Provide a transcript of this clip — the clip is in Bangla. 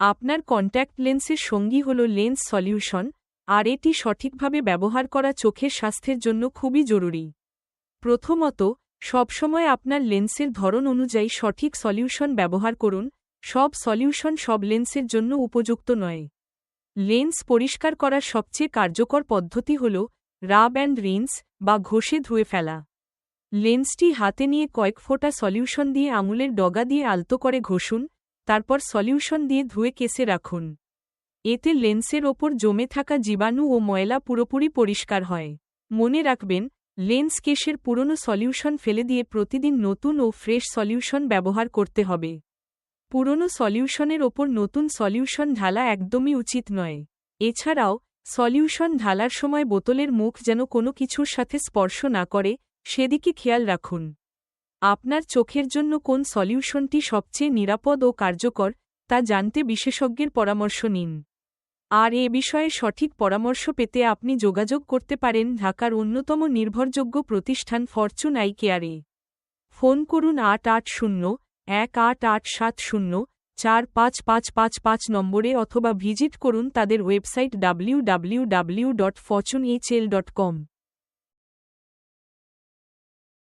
আপনার কন্ট্যাক্ট লেন্সের সঙ্গী হল লেন্স সলিউশন, আর এটি সঠিকভাবে ব্যবহার করা চোখের স্বাস্থ্যের জন্য খুবই জরুরি। প্রথমত, সবসময় আপনার লেন্সের ধরন অনুযায়ী সঠিক সলিউশন ব্যবহার করুন, সব সলিউশন সব লেন্সের জন্য উপযুক্ত নয়। লেন্স পরিষ্কার করার সবচেয়ে কার্যকর পদ্ধতি হল, রাব অ্যান্ড রিন্স বা ঘষে ধুয়ে ফেলা। লেন্সটি হাতে নিয়ে কয়েক ফোঁটা সলিউশন দিয়ে আঙুলের ডগা দিয়ে আলতো করে ঘষুন তারপর সলিউশন দিয়ে ধুয়ে কেসে রাখুন। এতে লেন্সের ওপর জমে থাকা জীবাণু ও ময়লা পুরোপুরি পরিষ্কার হয়। মনে রাখবেন, লেন্স কেসের পুরনো সলিউশন ফেলে দিয়ে প্রতিদিন নতুন ও ফ্রেশ সলিউশন ব্যবহার করতে হবে। পুরনো সলিউশনের ওপর নতুন সলিউশন ঢালা একদমই উচিত নয়। এছাড়াও, সলিউশন ঢালার সময় বোতলের মুখ যেন কোনো কিছুর সাথে স্পর্শ না করে, সেদিকে খেয়াল রাখুন। আপনার চোখের জন্য কোন সলিউশনটি সবচেয়ে নিরাপদ ও কার্যকর, তা জানতে বিশেষজ্ঞের পরামর্শ নিন। আর এ বিষয়ে সঠিক পরামর্শ পেতে আপনি যোগাযোগ করতে পারেন ঢাকার অন্যতম নির্ভরযোগ্য প্রতিষ্ঠান ফরচুন আই কেয়ারে ফোন করুন আট আট শূন্য, এক আট আট সাত শূন্য, চার পাঁচ পাঁচ পাঁচ পাঁচ নম্বরে অথবা ভিজিট করুন তাদের website W W W dot fortune H L dot com.